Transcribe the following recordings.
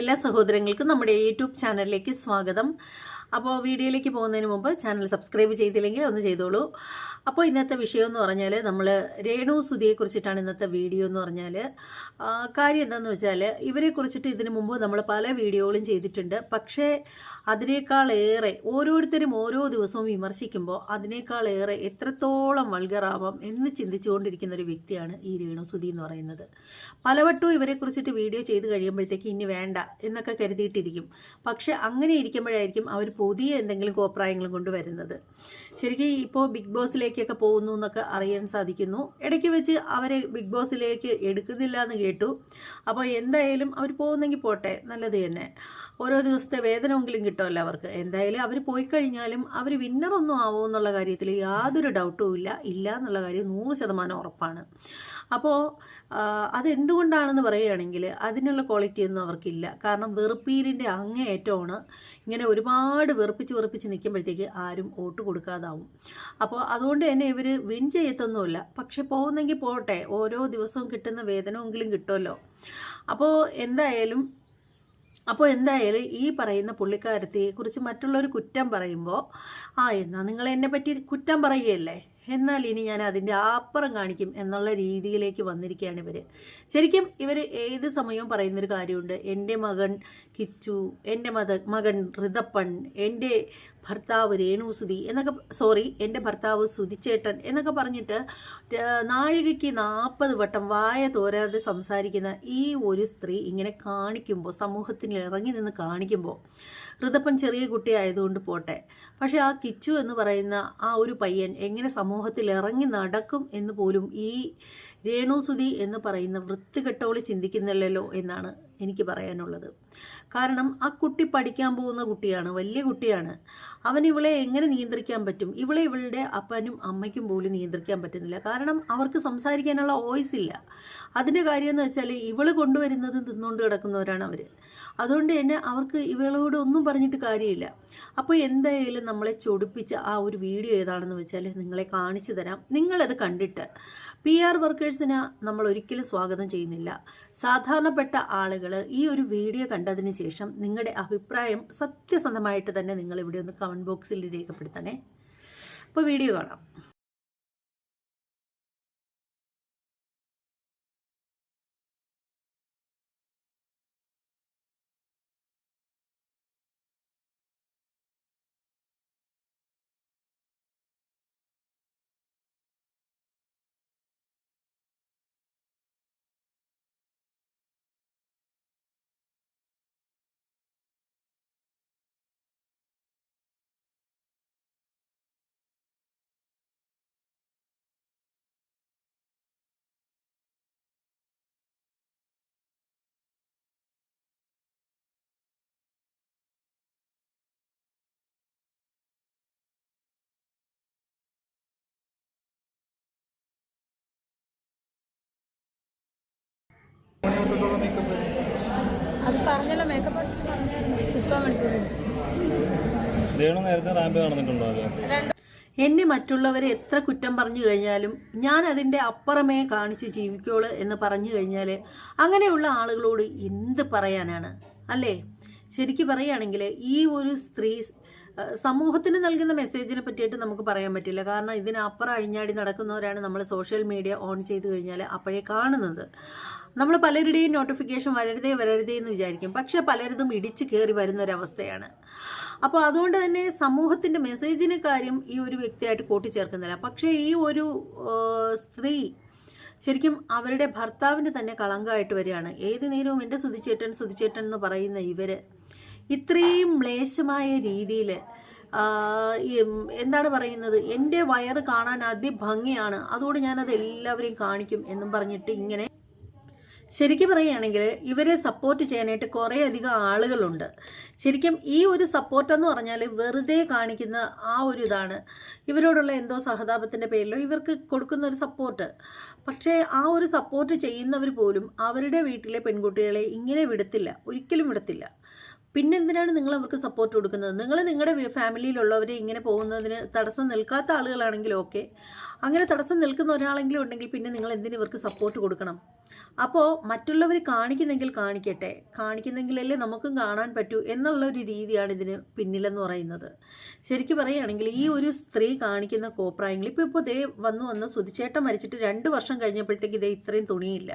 എല്ലാ സഹോദരങ്ങൾക്കും നമ്മുടെ യൂട്യൂബ് ചാനലിലേക്ക് സ്വാഗതം. അപ്പോൾ വീഡിയോയിലേക്ക് പോകുന്നതിന് മുമ്പ് ചാനൽ സബ്സ്ക്രൈബ് ചെയ്തില്ലെങ്കിൽ ഒന്ന് ചെയ്തോളൂ. അപ്പോൾ ഇന്നത്തെ വിഷയം എന്ന് പറഞ്ഞാൽ നമ്മൾ രേണു സുധിയെ കുറിച്ചിട്ടാണ് ഇന്നത്തെ വീഡിയോ എന്ന് പറഞ്ഞാൽ കാര്യം എന്താണെന്ന് വെച്ചാൽ ഇവരെ കുറിച്ചിട്ട് ഇതിനു മുമ്പ് നമ്മൾ പല വീഡിയോകളും ചെയ്തിട്ടുണ്ട്. പക്ഷേ അതിനേക്കാളേറെ ഓരോരുത്തരും ഓരോ ദിവസവും വിമർശിക്കുമ്പോൾ അതിനേക്കാളേറെ എത്രത്തോളം വൾഗറാവാം എന്ന് ചിന്തിച്ചുകൊണ്ടിരിക്കുന്ന ഒരു വ്യക്തിയാണ് ഈ രേണു സുധി എന്ന് പറയുന്നത്. പലവട്ടവും ഇവരെ കുറിച്ചിട്ട് വീഡിയോ ചെയ്ത് കഴിയുമ്പോഴത്തേക്ക് ഇനി വേണ്ട എന്നൊക്കെ കരുതിയിട്ടിരിക്കും. പക്ഷെ അങ്ങനെ ഇരിക്കുമ്പോഴായിരിക്കും അവർ പുതിയ എന്തെങ്കിലും കോപ്രായങ്ങളും കൊണ്ടുവരുന്നത് ശരിക്കും ഇപ്പോൾ ബിഗ് ബോസിലേക്കൊക്കെ പോകുന്നു എന്നൊക്കെ അറിയാൻ സാധിക്കുന്നു. ഇടയ്ക്ക് വെച്ച് അവരെ ബിഗ് ബോസിലേക്ക് എടുക്കുന്നില്ല എന്ന് കേട്ടു. അപ്പോൾ എന്തായാലും അവർ പോകുന്നെങ്കിൽ പോട്ടെ. നല്ലത് തന്നെ. ഓരോ ദിവസത്തെ വേതനമെങ്കിലും കിട്ടുമല്ലോ അവർക്ക്. എന്തായാലും അവർ പോയി കഴിഞ്ഞാലും അവർ വിന്നറൊന്നും ആവുമോ എന്നുള്ള കാര്യത്തിൽ യാതൊരു ഡൗട്ടും ഇല്ല. ഇല്ല എന്നുള്ള കാര്യം നൂറ് ശതമാനം ഉറപ്പാണ്. അപ്പോൾ അതെന്തുകൊണ്ടാണെന്ന് പറയുകയാണെങ്കിൽ അതിനുള്ള ക്വാളിറ്റി ഒന്നും അവർക്കില്ല. കാരണം വെറുപ്പീരിന്റെ അങ്ങേയറ്റമാണ് ഇങ്ങനെ ഒരുപാട് വെറുപ്പിച്ച് വെറുപ്പിച്ച് നിൽക്കുമ്പോഴത്തേക്ക് ആരും വോട്ട് കൊടുക്കാതാവും. അപ്പോൾ അതുകൊണ്ട് തന്നെ ഇവർ വിൻ ചെയ്യത്തൊന്നുമില്ല. പക്ഷെ പോകുന്നെങ്കിൽ പോട്ടെ. ഓരോ ദിവസവും കിട്ടുന്ന വേതനമെങ്കിലും കിട്ടുമല്ലോ. അപ്പോൾ എന്തായാലും അപ്പോൾ എന്തായാലും ഈ പറയുന്ന പുള്ളിക്കാരത്തിയെക്കുറിച്ച് മറ്റുള്ളവർ കുറ്റം പറയുമ്പോൾ ആ എന്നാൽ നിങ്ങൾ എന്നെ പറ്റി കുറ്റം പറയുകയല്ലേ? എന്നാൽ ഇനി ഞാൻ അതിന്റെ അപ്പുറം കാണിക്കും എന്നുള്ള രീതിയിലേക്ക് വന്നിരിക്കുകയാണ് ഇവർ ശരിക്കും ഇവർ ഏത് സമയവും പറയുന്നൊരു കാര്യമുണ്ട്. എന്റെ മകൻ കിച്ചു എന്റെ മത മകൻ ഋതപ്പൻ എന്റെ ഭർത്താവ് രേണുസുതി എന്നൊക്കെ സോറി എന്റെ ഭർത്താവ് സുതിച്ചേട്ടൻ എന്നൊക്കെ പറഞ്ഞിട്ട് നാഴികയ്ക്ക് നാൽപ്പത് വട്ടം വായ തോരാതെ സംസാരിക്കുന്ന ഈ ഒരു സ്ത്രീ ഇങ്ങനെ കാണിക്കുമ്പോൾ സമൂഹത്തിൽ ഇറങ്ങി നിന്ന് കാണിക്കുമ്പോൾ ഋതപ്പൻ ചെറിയ കുട്ടിയായതുകൊണ്ട് പോട്ടെ. പക്ഷേ ആ കിച്ചു എന്ന് പറയുന്ന ആ ഒരു പയ്യൻ എങ്ങനെ സമൂഹത്തിൽ ഇറങ്ങി നടക്കും എന്ന് പോലും ഈ രേണുസുതി എന്ന് പറയുന്ന വൃത്തികെട്ടവളി ചിന്തിക്കുന്നില്ലല്ലോ എന്നാണ് എനിക്ക് പറയാനുള്ളത്. കാരണം ആ കുട്ടി പഠിക്കാൻ പോകുന്ന കുട്ടിയാണ് വലിയ കുട്ടിയാണ്. അവൻ ഇവളെ എങ്ങനെ നിയന്ത്രിക്കാൻ പറ്റും? ഇവളെ ഇവളുടെ അപ്പനും അമ്മയ്ക്കും പോലും നിയന്ത്രിക്കാൻ പറ്റുന്നില്ല. കാരണം അവർക്ക് സംസാരിക്കാനുള്ള വോയിസ് ഇല്ല. അതിന്റെ കാര്യം എന്ന് വെച്ചാൽ ഇവൾ കൊണ്ടുവരുന്നത് തിന്നുകൊണ്ട് കിടക്കുന്നവരാണ് അവർ അതുകൊണ്ട് തന്നെ അവർക്ക് ഇവളോട് ഒന്നും പറഞ്ഞിട്ട് കാര്യമില്ല. അപ്പോൾ എന്തായാലും നമ്മളെ ചൊടിപ്പിച്ച ആ ഒരു വീഡിയോ ഏതാണെന്ന് വെച്ചാൽ നിങ്ങളെ കാണിച്ചു തരാം. നിങ്ങളത് കണ്ടിട്ട് പി ആർ വർക്കേഴ്സിന് നമ്മൾ ഒരിക്കലും സ്വാഗതം ചെയ്യുന്നില്ല. സാധാരണപ്പെട്ട ആളുകൾ ഈ ഒരു വീഡിയോ കണ്ടതിന് ശേഷം നിങ്ങളുടെ അഭിപ്രായം സത്യസന്ധമായിട്ട് തന്നെ നിങ്ങൾ ഇവിടെ ഒന്ന് കമന്റ് ബോക്സിൽ രേഖപ്പെടുത്തണേ. അപ്പോൾ വീഡിയോ കാണാം. അത് പറഞ്ഞല്ലോ മേക്കപ്പ് ആർട്ടിസ്റ്റ് പറഞ്ഞായിരുന്നു. മുക്കാൽ മണിക്കൂർ. രേണു നേരത്തെ റാമ്പ് നടന്നിട്ടുണ്ടോ എന്നെ മറ്റുള്ളവരെ എത്ര കുറ്റം പറഞ്ഞു കഴിഞ്ഞാലും ഞാൻ അതിന്റെ അപ്പുറമേ കാണിച്ച് ജീവിക്കോളൂ എന്ന് പറഞ്ഞു കഴിഞ്ഞാൽ അങ്ങനെയുള്ള ആളുകളോട് എന്ത് പറയാനാണ്? അല്ലേ? ശരിക്കും പറയുകയാണെങ്കിൽ ഈ ഒരു സ്ത്രീ സമൂഹത്തിന് നൽകുന്ന മെസ്സേജിനെ പറ്റിയിട്ട് നമുക്ക് പറയാൻ പറ്റില്ല. കാരണം ഇതിനപ്പുറം അഴിഞ്ഞാടി നടക്കുന്നവരാണ് നമ്മൾ സോഷ്യൽ മീഡിയ ഓൺ ചെയ്ത് കഴിഞ്ഞാൽ അപ്പോഴേ കാണുന്നത്. നമ്മൾ പലരുടെയും നോട്ടിഫിക്കേഷൻ വരരുതേ വരരുതേ എന്ന് വിചാരിക്കും. പക്ഷേ പലരതും ഇടിച്ച് കയറി വരുന്ന ഒരവസ്ഥയാണ് അപ്പോൾ അതുകൊണ്ട് തന്നെ സമൂഹത്തിന്റെ മെസ്സേജിന് കാര്യം ഈ ഒരു വ്യക്തിയായിട്ട് കൂട്ടിച്ചേർക്കുന്നില്ല. പക്ഷേ ഈ ഒരു സ്ത്രീ ശരിക്കും അവരുടെ ഭർത്താവിന് തന്നെ കളങ്കമായിട്ട് വരികയാണ്. ഏത് നേരവും എന്റെ സുതിച്ചേട്ടൻ സുതിച്ചേട്ടൻ എന്ന് പറയുന്ന ഇവർ ഇത്രയും മ്ലേശമായ രീതിയിൽ എന്താണ് പറയുന്നത്? എന്റെ വയറ് കാണാൻ അതിഭംഗിയാണ് അതുകൊണ്ട് ഞാനത് എല്ലാവരെയും കാണിക്കും എന്നും പറഞ്ഞിട്ട് ഇങ്ങനെ ശരിക്കും പറയുകയാണെങ്കിൽ ഇവരെ സപ്പോർട്ട് ചെയ്യാനായിട്ട് കുറേ അധികം ആളുകളുണ്ട്. ശരിക്കും ഈ ഒരു സപ്പോർട്ട് എന്ന് പറഞ്ഞാൽ വെറുതെ കാണിക്കുന്ന ആ ഒരു ഇതാണ്. ഇവരോടുള്ള എന്തോ സഹതാപത്തിന്റെ പേരിലോ ഇവർക്ക് കൊടുക്കുന്ന ഒരു സപ്പോർട്ട് പക്ഷേ ആ ഒരു സപ്പോർട്ട് ചെയ്യുന്നവർ പോലും അവരുടെ വീട്ടിലെ പെൺകുട്ടികളെ ഇങ്ങനെ വിടത്തില്ല. ഒരിക്കലും വിടത്തില്ല. പിന്നെന്തിനാണ് നിങ്ങൾ അവർക്ക് സപ്പോർട്ട് കൊടുക്കുന്നത് നിങ്ങൾ നിങ്ങളുടെ ഫാമിലിയിലുള്ളവരെ ഇങ്ങനെ പോകുന്നതിന് തടസ്സം നിൽക്കാത്ത ആളുകളാണെങ്കിൽ ഓക്കെ അങ്ങനെ തടസ്സം നിൽക്കുന്ന ഒരാളെങ്കിലും ഉണ്ടെങ്കിൽ പിന്നെ നിങ്ങൾ എന്തിനു ഇവർക്ക് സപ്പോർട്ട് കൊടുക്കണം? അപ്പോൾ മറ്റുള്ളവർ കാണിക്കുന്നെങ്കിൽ കാണിക്കട്ടെ. കാണിക്കുന്നെങ്കിലല്ലേ നമുക്കും കാണാൻ പറ്റൂ എന്നുള്ള ഒരു രീതിയാണ് ഇതിന് പിന്നിലെന്ന് പറയുന്നത്. ശരിക്കും പറയുകയാണെങ്കിൽ ഈ ഒരു സ്ത്രീ കാണിക്കുന്ന കോപ്രായങ്ങൾ ഇപ്പോൾ ഇപ്പോൾ ദേ വന്നു വന്ന് സുതിച്ചേട്ടം മരിച്ചിട്ട് രണ്ട് വർഷം കഴിഞ്ഞപ്പോഴത്തേക്ക് ഇതേ ഇത്രയും തുണിയില്ല.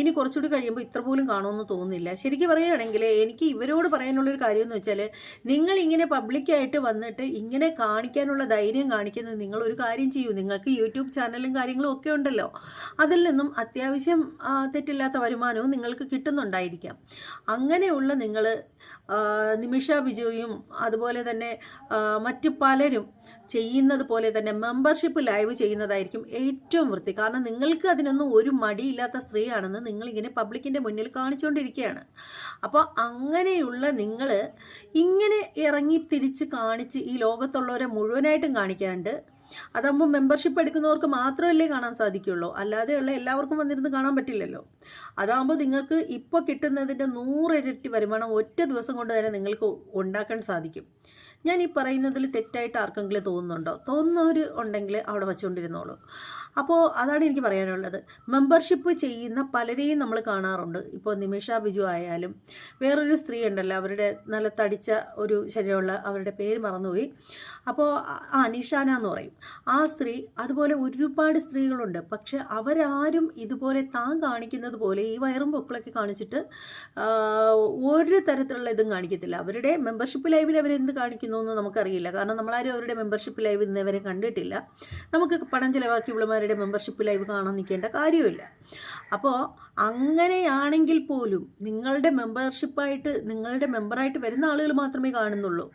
ഇനി കുറച്ചുകൂടി കഴിയുമ്പോൾ ഇത്ര പോലും കാണുമെന്ന് തോന്നുന്നില്ല. ശരിക്കും പറയുകയാണെങ്കിൽ എനിക്ക് ഇവരോട് പറയാനുള്ളൊരു കാര്യം എന്ന് വെച്ചാൽ നിങ്ങൾ ഇങ്ങനെ പബ്ലിക്കായിട്ട് വന്നിട്ട് ഇങ്ങനെ കാണിക്കാനുള്ള ധൈര്യം കാണിക്കുന്നത് നിങ്ങൾ ഒരു കാര്യം ചെയ്യൂ. നിങ്ങൾക്ക് യൂട്യൂബ് ചാനലും കാര്യങ്ങളും ഒക്കെ ഉണ്ടല്ലോ. അതിൽ നിന്നും അത്യാവശ്യം തെറ്റില്ലാത്ത വരുമാനവും നിങ്ങൾക്ക് കിട്ടുന്നുണ്ടായിരിക്കാം. അങ്ങനെയുള്ള നിങ്ങൾ നിമിഷ ബിജുവും അതുപോലെ തന്നെ മറ്റ് പലരും ചെയ്യുന്നത് പോലെ തന്നെ മെമ്പർഷിപ്പ് ലൈവ് ചെയ്യുന്നതായിരിക്കും ഏറ്റവും വൃത്തി. കാരണം നിങ്ങൾക്ക് അതിനൊന്നും ഒരു മടിയില്ലാത്ത സ്ത്രീയാണെന്ന് നിങ്ങളിങ്ങനെ പബ്ലിക്കിന്റെ മുന്നിൽ കാണിച്ചുകൊണ്ടിരിക്കുകയാണ് അപ്പോൾ അങ്ങനെയുള്ള നിങ്ങൾ ഇങ്ങനെ ഇറങ്ങി തിരിച്ച് കാണിച്ച് ഈ ലോകത്തുള്ളവരെ മുഴുവനായിട്ടും കാണിക്കാണ്ട് അതാകുമ്പോൾ മെമ്പർഷിപ്പ് എടുക്കുന്നവർക്ക് മാത്രമല്ലേ കാണാൻ സാധിക്കുള്ളൂ. അല്ലാതെയുള്ള എല്ലാവർക്കും വന്നിരുന്ന് കാണാൻ പറ്റില്ലല്ലോ. അതാകുമ്പോൾ നിങ്ങൾക്ക് ഇപ്പോൾ കിട്ടുന്നതിന്റെ നൂറിരട്ടി വരുമാനം ഒറ്റ ദിവസം കൊണ്ട് തന്നെ നിങ്ങൾക്ക് ഉണ്ടാക്കാൻ സാധിക്കും. ഞാൻ ഈ പറയുന്നതിൽ തെറ്റായിട്ട് ആർക്കെങ്കിലും തോന്നുന്നുണ്ടോ? തോന്നുന്നവർ ഉണ്ടെങ്കിൽ അവിടെ വച്ചുകൊണ്ടിരുന്നോളൂ. അപ്പോൾ അതാണ് എനിക്ക് പറയാനുള്ളത്. മെമ്പർഷിപ്പ് ചെയ്യുന്ന പലരെയും നമ്മൾ കാണാറുണ്ട്. ഇപ്പോൾ നിമിഷ ബിജു ആയാലും വേറൊരു സ്ത്രീ ഉണ്ടല്ലോ അവരുടെ നല്ല തടിച്ച ഒരു ശരീരമുള്ള അവരുടെ പേര് മറന്നുപോയി. അപ്പോൾ ആ എന്ന് പറയും. ആ സ്ത്രീ അതുപോലെ ഒരുപാട് സ്ത്രീകളുണ്ട്. പക്ഷെ അവരാരും ഇതുപോലെ താൻ കാണിക്കുന്നത് പോലെ ഈ വയറും പൊക്കിളൊക്കെ കാണിച്ചിട്ട് ഒരു തരത്തിലുള്ള ഇതും കാണിക്കത്തില്ല. അവരുടെ മെമ്പർഷിപ്പ് ലൈവിൽ അവരെന്ത് കാണിക്കുന്നു? എന്ന് നമുക്കറിയില്ല. കാരണം നമ്മളാരും അവരുടെ മെമ്പർഷിപ്പ് ലൈവ് ഇന്നേവരെ കണ്ടിട്ടില്ല. നമുക്ക് പണം ചിലവാക്കി ഇവളുമാരുടെ മെമ്പർഷിപ്പ് ലൈവ് കാണാൻ നിൽക്കേണ്ട കാര്യമില്ല അപ്പോൾ അങ്ങനെയാണെങ്കിൽ പോലും നിങ്ങളുടെ മെമ്പർഷിപ്പായിട്ട് നിങ്ങളുടെ മെമ്പറായിട്ട് വരുന്ന ആളുകൾ മാത്രമേ കാണുന്നുള്ളൂ.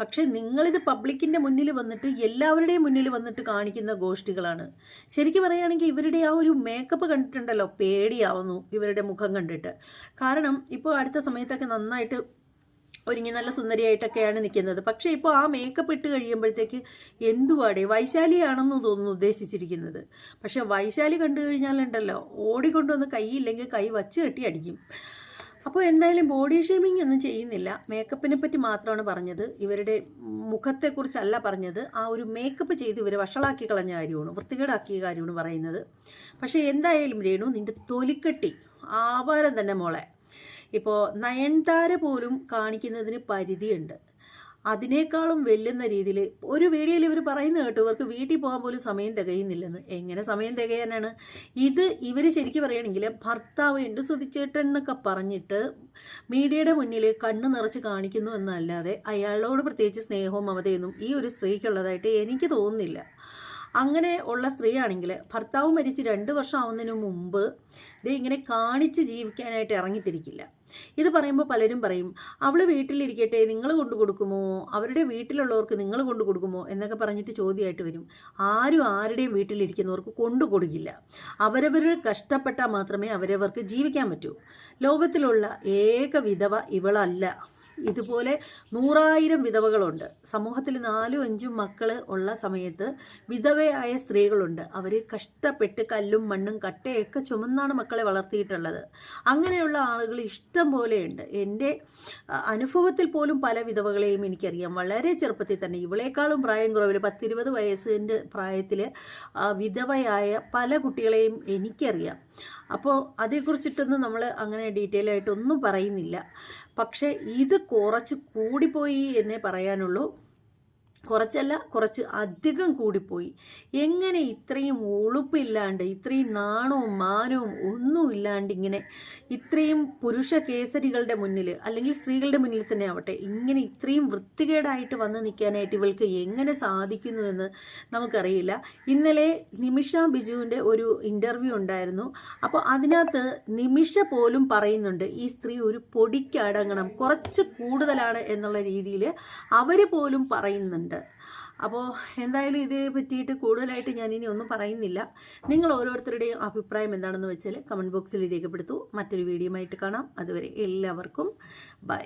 പക്ഷേ നിങ്ങളിത് പബ്ലിക്കിന്റെ മുന്നിൽ വന്നിട്ട് എല്ലാവരുടെയും മുന്നിൽ വന്നിട്ട് കാണിക്കുന്ന ഗോഷ്ഠികളാണ് ശരിക്കും പറയുകയാണെങ്കിൽ ഇവരുടെ ആ ഒരു മേക്കപ്പ് കണ്ടിട്ടുണ്ടല്ലോ? പേടിയാവുന്നു ഇവരുടെ മുഖം കണ്ടിട്ട്. കാരണം ഇപ്പോൾ അടുത്ത സമയത്തൊക്കെ നന്നായിട്ട് ഒരുങ്ങി നല്ല സുന്ദരിയായിട്ടൊക്കെയാണ് നിൽക്കുന്നത്. പക്ഷേ ഇപ്പോൾ ആ മേക്കപ്പ് ഇട്ട് കഴിയുമ്പോഴത്തേക്ക് എന്തുവാടേ? വൈശാലിയാണെന്ന് തോന്നുന്നു ഉദ്ദേശിച്ചിരിക്കുന്നത്. പക്ഷേ വൈശാലി കണ്ടു കഴിഞ്ഞാലുണ്ടല്ലോ ഓടിക്കൊണ്ടുവന്ന് കൈയില്ലെങ്കിൽ കൈ വച്ച് കെട്ടി അടിക്കും. അപ്പോൾ എന്തായാലും ബോഡി ഷേമിംഗ് ഒന്നും ചെയ്യുന്നില്ല. മേക്കപ്പിനെ പറ്റി മാത്രമാണ് പറഞ്ഞത്. ഇവരുടെ മുഖത്തെക്കുറിച്ചല്ല പറഞ്ഞത്. ആ ഒരു മേക്കപ്പ് ചെയ്ത് ഇവരെ വഷളാക്കി കളഞ്ഞ കാര്യമാണ് വൃത്തികേടാക്കിയ കാര്യമാണ് പറയുന്നത്. പക്ഷേ എന്തായാലും രേണു നിന്റെ തൊലിക്കെട്ടി ആവാരം തന്നെ മോളെ. ഇപ്പോൾ നയൻതാര പോലും കാണിക്കുന്നതിന് പരിധിയുണ്ട്. അതിനേക്കാളും വെല്ലുന്ന രീതിയിൽ ഒരു വീഡിയോയിൽ ഇവർ പറയുന്ന കേട്ടു ഇവർക്ക് വീട്ടിൽ പോകാൻ പോലും സമയം തികയുന്നില്ലെന്ന്. എങ്ങനെ സമയം തികയാനാണ്? ഇത് ഇവർ ശരിക്കും പറയുകയാണെങ്കിൽ ഭർത്താവ് എന്റെ സുതിച്ചേട്ടൻ എന്നൊക്കെ പറഞ്ഞിട്ട് മീഡിയയുടെ മുന്നിൽ കണ്ണ് നിറച്ച് കാണിക്കുന്നു എന്നല്ലാതെ അയാളോട് പ്രത്യേകിച്ച് സ്നേഹവും മമതയൊന്നും ഈ ഒരു സ്ത്രീക്കുള്ളതായിട്ട് എനിക്ക് തോന്നുന്നില്ല. അങ്ങനെ ഉള്ള സ്ത്രീയാണെങ്കിൽ ഭർത്താവ് മരിച്ച് രണ്ട് വർഷം ആവുന്നതിന് മുമ്പ് ദേ ഇങ്ങനെ കാണിച്ച് ജീവിക്കാനായിട്ട് ഇറങ്ങിത്തിരിക്കില്ല. ഇത് പറയുമ്പോൾ പലരും പറയും അവൾ വീട്ടിലിരിക്കട്ടെ നിങ്ങൾ കൊണ്ടു കൊടുക്കുമോ? അവരുടെ വീട്ടിലുള്ളവർക്ക് നിങ്ങൾ കൊണ്ടു കൊടുക്കുമോ? എന്നൊക്കെ പറഞ്ഞിട്ട് ചോദ്യമായിട്ട് വരും. ആരും ആരുടെയും വീട്ടിലിരിക്കുന്നവർക്ക് കൊണ്ടു കൊടുക്കില്ല. അവരവരുടെ കഷ്ടപ്പെട്ടാൽ മാത്രമേ അവരവർക്ക് ജീവിക്കാൻ പറ്റൂ. ലോകത്തിലുള്ള ഏക വിധവ ഇവളല്ല. ഇതുപോലെ നൂറായിരം വിധവകളുണ്ട്. സമൂഹത്തിൽ നാലും അഞ്ചും മക്കൾ ഉള്ള സമയത്ത് വിധവയായ സ്ത്രീകളുണ്ട്. അവർ കഷ്ടപ്പെട്ട് കല്ലും മണ്ണും കട്ടയൊക്കെ ചുമന്നാണ് മക്കളെ വളർത്തിയിട്ടുള്ളത്. അങ്ങനെയുള്ള ആളുകൾ ഇഷ്ടം പോലെയുണ്ട്. എന്റെ അനുഭവത്തിൽ പോലും പല വിധവകളെയും എനിക്കറിയാം. വളരെ ചെറുപ്പത്തിൽ തന്നെ ഇവളേക്കാളും പ്രായം കുറവിൽ പത്തിരുപത് വയസ്സിന്റെ പ്രായത്തിൽ വിധവയായ പല കുട്ടികളെയും എനിക്കറിയാം. അപ്പോൾ അതേക്കുറിച്ചിട്ടൊന്നും നമ്മൾ അങ്ങനെ ഡീറ്റെയിൽ ആയിട്ടൊന്നും പറയുന്നില്ല. പക്ഷേ ഇത് കുറച്ച് കൂടിപ്പോയി എന്നേ പറയാനുള്ളൂ. കുറച്ചല്ല കുറച്ച് അധികം കൂടിപ്പോയി. എങ്ങനെ ഇത്രയും ഒളുപ്പില്ലാണ്ട് ഇത്രയും നാണവും മാനവും ഒന്നും ഇല്ലാണ്ട് ഇങ്ങനെ ഇത്രയും പുരുഷ കേസരികളുടെ മുന്നിൽ അല്ലെങ്കിൽ സ്ത്രീകളുടെ മുന്നിൽ തന്നെ ആവട്ടെ ഇങ്ങനെ ഇത്രയും വൃത്തികേടായിട്ട് വന്ന് നിൽക്കാനായിട്ട് ഇവൾക്ക് എങ്ങനെ സാധിക്കുന്നു എന്ന് നമുക്കറിയില്ല. ഇന്നലെ നിമിഷ ബിജുവിന്റെ ഒരു ഇന്റർവ്യൂ ഉണ്ടായിരുന്നു. അപ്പോൾ അതിനകത്ത് നിമിഷ പോലും പറയുന്നുണ്ട് ഈ സ്ത്രീ ഒരു പൊടിക്കടങ്ങണം കുറച്ച് കൂടുതലാണ് എന്നുള്ള രീതിയിൽ അവർ പോലും പറയുന്നുണ്ട്. അപ്പോൾ എന്തായാലും ഇതേ പറ്റിയിട്ട് കൂടുതലായിട്ട് ഞാൻ ഇനി ഒന്നും പറയുന്നില്ല. നിങ്ങൾ ഓരോരുത്തരുടെയും അഭിപ്രായം എന്താണെന്ന് വെച്ചാൽ കമന്റ് ബോക്സിൽ രേഖപ്പെടുത്തു. മറ്റൊരു വീഡിയോ ആയിട്ട് കാണാം. അതുവരെ എല്ലാവർക്കും ബൈ